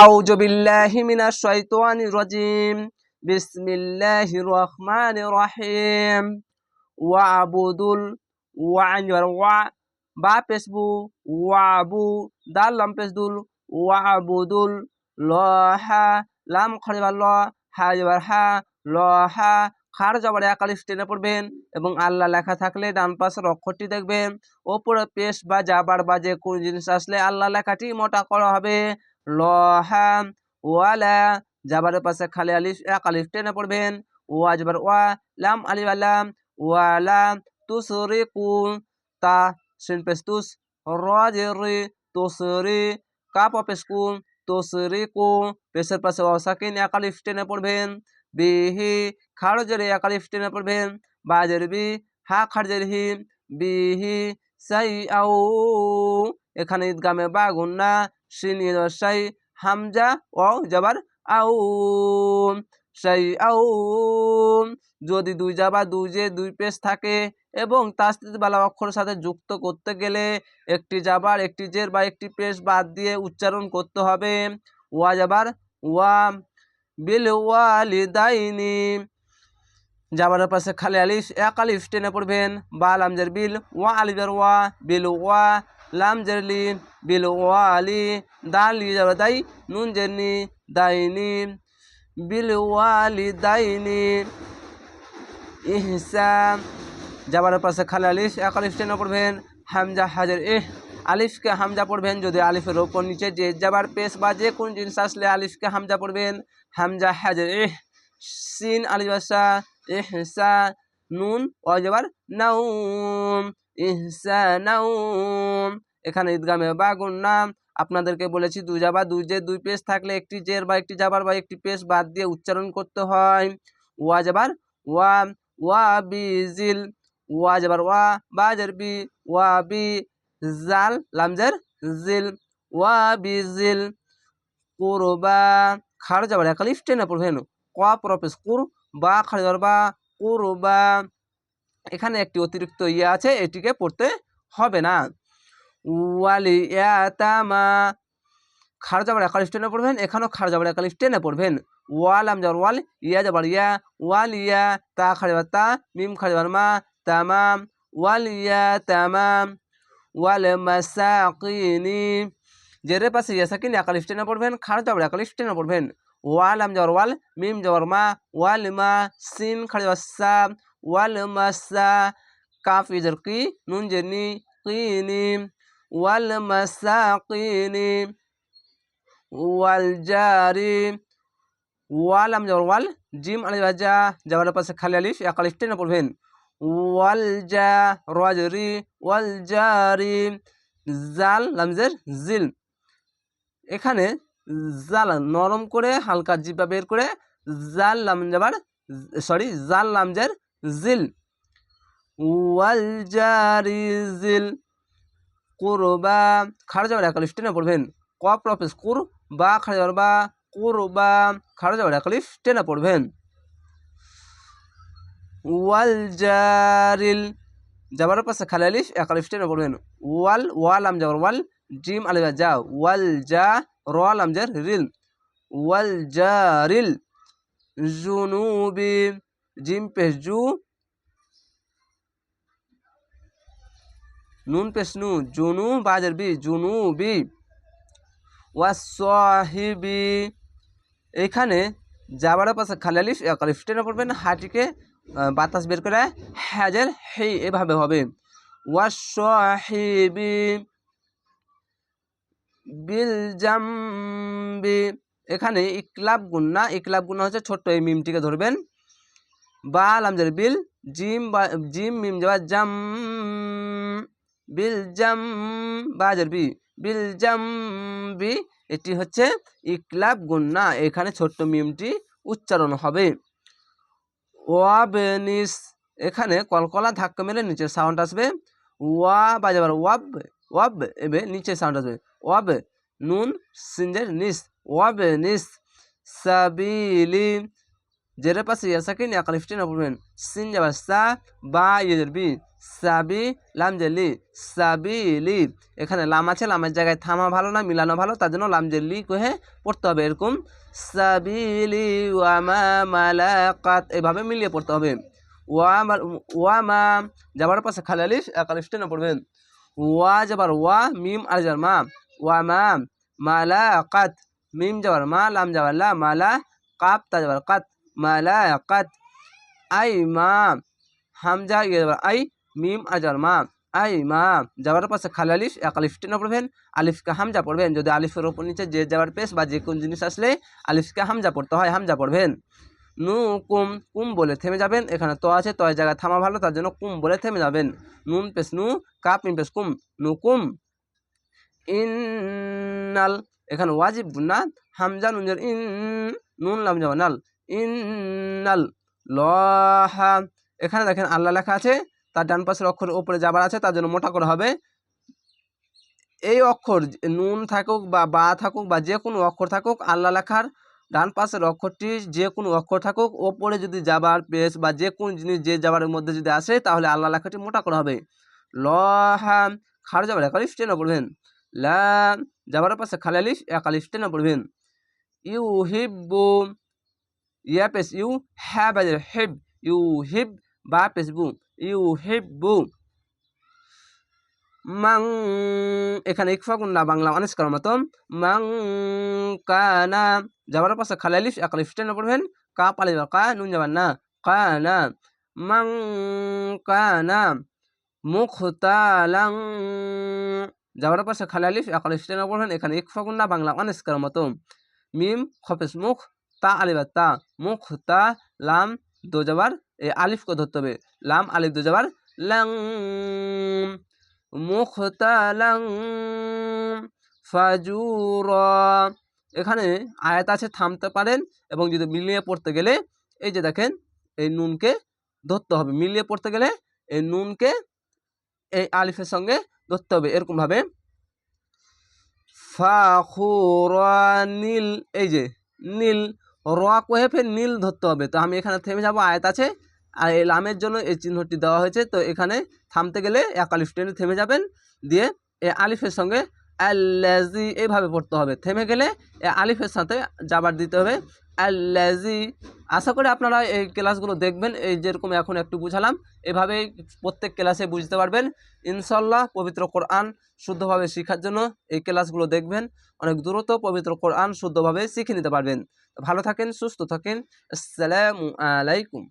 আউযু বিল্লাহি মিনাশ শাইতানির রাজিম। বিসমিল্লাহির রহমানির রহিম। ওয়াবুদুল ওয়াঞ্জার ওয়া, বা পেসবু ওয়াবু, দাল লাম পেসদুল ওয়াবুদুল লহা লাম খড়িবার ল, হা হা লহা খার যাবার এক আলিফ টেনে পড়বেন এবং আল্লাহ লেখা থাকলে ডান পাশের অক্ষরটি দেখবেন। ওপরে পেশ বা যাবার বা যে কোন জিনিস আসলে আল্লাহ লেখাটি মোটা করা হবে। লহা ওয়ালা যাবারের পাশে খালি আলিফ এক আলিফ টেনে পড়বেন। ওয়া যাবার ওয়া, লাম, আলিফ আলাম ওয়ালা তুসরিকু, তা, সিন পেশ, তুস, রজরি, তুসরি, কাপ পেশকু তুসরিকু, পেশের পাশে অসাকিন এক আলিফ টেনে পড়বেন। বিহি খাড়ো জেরে এক আলিফ টেনে পড়বেন বাজের বি হা খাড়জের হি বিহি সাই আউ এখানে ঈদগামে বা গুন্না সিন সাই হামজা ও যাবার আউ সাই আউ যদি দুই যাবা দুই যে দুই পেশ থাকে এবং তাস্তিবালা অক্ষরের সাথে যুক্ত করতে গেলে একটি যাবার একটি জের বা একটি পেশ বাদ দিয়ে উচ্চারণ করতে হবে ওয়া যাবার ওয়া বিল ওয়ালিদাইনি পাশে খালি আলিফ, এক আলিফ টেনে পড়বেন। বা লামজের বিল, ওয়া আলিফের ওয়া বিল ওয়া লামজের লি বিল ওয়া আলি দালি যাবে দাই নুন জেরনি দাইনি। বিল ওয়ালি দাইনি ইহসান। যাবারের পাশে খালি আলিফ, এক আলিফ টেনে পড়বেন। হামজা হাজার এহ আলিফকে হামজা পড়বেন, যদি আলিফের ওপর নিচে যে যাবার পেশ বা যে কোন জিনিস আসলে আলিফকে হামজা পড়বেন। হামজা হাজার এহ, সিন, আলিফ আসা ইহসা নুন অজবার নাউম ইহসা নাউম এখানে ঈদগামে বা নাম। আপনাদেরকে বলেছি দুই যাবা দুই যে দুই পেশ থাকলে একটি জের বা একটি যাবার বা একটি পেশ বাদ দিয়ে উচ্চারণ করতে হয়। ওয়া যাবার ওয়া ওয়া বিজিল ওয়া যাবার ওয়া বা বি, ওয়া, বি জাল লামজার জিল ওয়া বিজিল কুরবা খাড় যাবার একালিফ টেনে পড়বেন ক প্রপেস কুর বা খাড় বা কুরবা এখানে একটি অতিরিক্ত ইয়ে আছে, এটিকে পড়তে হবে না। ওয়ালি ইয়াতামা খাড় যাবার একালিফ টেনে পড়বেন, এখানেও খাড় যাবার একালিফ টেনে পড়বেন। ওয়াল আম যাবার ওয়াল, ইয়া যাবার ইয়া, ওয়াল, ইয়া, তা খাড় তা, মিম খাড় মা, তামাম, ওয়াল, ইয়া, তামাম। ওয়াল মাসাকিনি। জেরের পাশে ইয়া সাকিন একালিফ টেনে পড়বেন, খাড় যাবার একালিফ টেনে পড়বেন। ওয়াল আম যাবার ওয়াল, মিম যাবার মা, ওয়াল মা, সিন, খাড় যাবার সা, ওয়াল মাসা কাফ, ইজার, কি, নুন জেনি কিনি। ওয়াল মাসাকিনি, ওয়াল জারি। ওয়াল আম যাবার ওয়াল, জিম আলিফ যা যাবার পাশে খালি আলিফ এক আলিফ টেনে পড়বেন। ওয়াল জা রাজরি জাল, লামজের জিল। এখানে জাল নরম করে হালকা জিপা বের করে জাল লাম যাবার, সরি, জাল লামজের জিল। ওয়াল জারি জিল। কুরবা খাড়া যাবার একালিফ টেনে পড়বেন। ক প্রফেস কুর বা খাড়া যাবার বা কুরবা খাড়া যাবার একালিফ টেনে পড়বেন। ওয়াল জারিল যাবার পাশে খালি আলিফ, এক পড়বেন। ওয়াল ওয়াল আম যাবার ওয়াল জিম আলিফা যা, ওয়াল যা রল আম জার, রিল। ওয়াল জারিল, জুনুবি, জিম পেশ জু, নুন পেশ নু, জুনু, বাজার বি, জুনুবি। ওয়াসহিবি এখানে যাবার পাশে খালি আলিফ, এক পড়বেন, হাটিকে বাতাস বের করে হ্যাজের হে, এভাবে হবে। বিল জাম্বি এখানে ইকলাব গুন্না ইকলাব গুন্না হচ্ছে ছোট্ট এই মিমটিকে ধরবেন। বা লামজার বিল, জিম বা, জিম মিম যাবা জাম বিল জাম বাজার বি বিল জাম বি এটি হচ্ছে ইকলাব গুন্না এখানে ছোট্ট মিমটি উচ্চারণ হবে। ওয়াবেনিস এখানে কলকলা ধাক্কা মেরে নিচে সাউন্ড আসবে। ওয়া বাজাবার ওয়াব ওয়াব এবে নিচে সাউন্ড আসবে। ওয়াব, নুন, সিনজের নিস। ওয়াব নিস সাবিলি। জেরে পাশে ইয়াসাকিন না পড়বেন সিন যাবার সা, বা ইয়ের বি। সাবি, লাম জেলি সাবিলি এখানে লাম আছে, লামের জায়গায় থামা ভালো না, মিলানো ভালো, তার জন্য লাম জেলি কহে পড়তে হবে এরকম। সাবিলি ওয়ামা মালাকাত, এভাবে মিলিয়ে পড়তে হবে। ওয়ামা ওয়ামা যাবার পাশে খালি আলিফ, এক আলিফ টেনে পড়বেন। ওয়া যাবার ওয়া, মিম আর যাবার মা। ওয়ামা মালাকাত, মিম যাবার মা, লাম যাবার লা মালা কাপ তা যাবার কাত, মালাকাত। আই মা, হামজা ইয়ে যাবার আই মিম যাবার মা। আই মা যাবার পাশে খালি আলিফ, এক আলিফ টেনে পড়বেন, আলিফকে হামজা পড়বেন। যদি আলিফের ওপর নিচে যে যাবার পেশ বা যে কোন জিনিস আসলে আলিফকে হামজা পড়তে হয়, হামজা পড়বেন। নু কুম কুম বলে থেমে যাবেন। এখানে তো আছে তয় জায়গায় থামা ভালো, তার জন্য কুম বলে থেমে যাবেন। নুন পেশ নু কাপ মিম পেশ কুম, নু কুম। ইন্নাল, এখানে ওয়াজিব গুন্না হামজা নুনের ইন, নুন লাম যাওয়া নাল ইন্নাল লহা এখানে দেখেন আল্লাহ লেখা আছে তার ডান পাশের অক্ষর ওপরে যাবার আছে, তার জন্য মোটা করা হবে। এই অক্ষর নুন থাকুক বা বা থাকুক বা যে কোনো অক্ষর থাকুক, আল্লাহ লেখার ডান পাশের অক্ষরটি যে কোনো অক্ষর থাকুক, ওপরে যদি যাবার পেস বা যে কোনো জিনিস যে যাবারের মধ্যে যদি আসে, তাহলে আল্লাহ লেখাটি মোটা করা হবে। ল লহা খার যাবার একালিশ টেনে পড়বেন। লা যাবার পাশে খালালিশ একালিশ টেনে পড়বেন। ইউ হিব্বু ইয়া পেস ইউ হ্যাঁ বাজার হেব, ইউ হিব বা পেসবু ইউ হিব্বু মাং, এখানে ইকফা গুন্না বাংলা অনেস করার মতন। মাং কানা যাবার পাশে খালালিফ একালিফ টেনে পড়বেন। কা পালে কা নুন যাবার না। কানা, মাং কানা, মুখতালাং। যাবার পাশে খালালিফ একালিফ টেনে পড়বেন। এখানে ইকফা গুন্না বাংলা অনেস করার মতন। মিম খফেস মুখ, তা আলিবা তা মুখ তা। লাম দো যাবার আলিফকে ধরতে হবে। লাম, আলিফ দো যাবার লাং, মুখতালাং, ফাজুর। এখানে আয়াত আছে, থামতে পারেন এবং যদি মিলিয়ে পড়তে গেলে এই যে দেখেন, এই নুনকে ধরতে হবে। মিলিয়ে পড়তে গেলে এই নুনকে এই আলিফের সঙ্গে ধরতে হবে। এরকমভাবে নীল এই যে নীল, র কহে ফের নীল ধরতে হবে। তো আমি এখানে থেমে যাব, আয়াত আছে। আর এই লামের জন্য এই চিহ্নটি দেওয়া হয়েছে। তো এখানে থামতে গেলে এক আলিফ টেনে থেমে যাবেন। দিয়ে এ আলিফের সঙ্গে আল্লাজি এইভাবে পড়তে হবে। থেমে গেলে এ আলিফের সাথে যাবার দিতে হবে। আল্লাজি আশা করি আপনারা এই ক্লাসগুলো দেখবেন। এই যেরকম এখন একটু বুঝালাম, এভাবেই প্রত্যেক ক্লাসে বুঝতে পারবেন। ইনশাল্লাহ পবিত্র কোরআন শুদ্ধভাবে শেখার জন্য এই ক্লাসগুলো দেখবেন। অনেক দ্রুত পবিত্র কোরআন শুদ্ধভাবে শিখে নিতে পারবেন। ভালো থাকেন, সুস্থ থাকেন। আসসালামু আলাইকুম।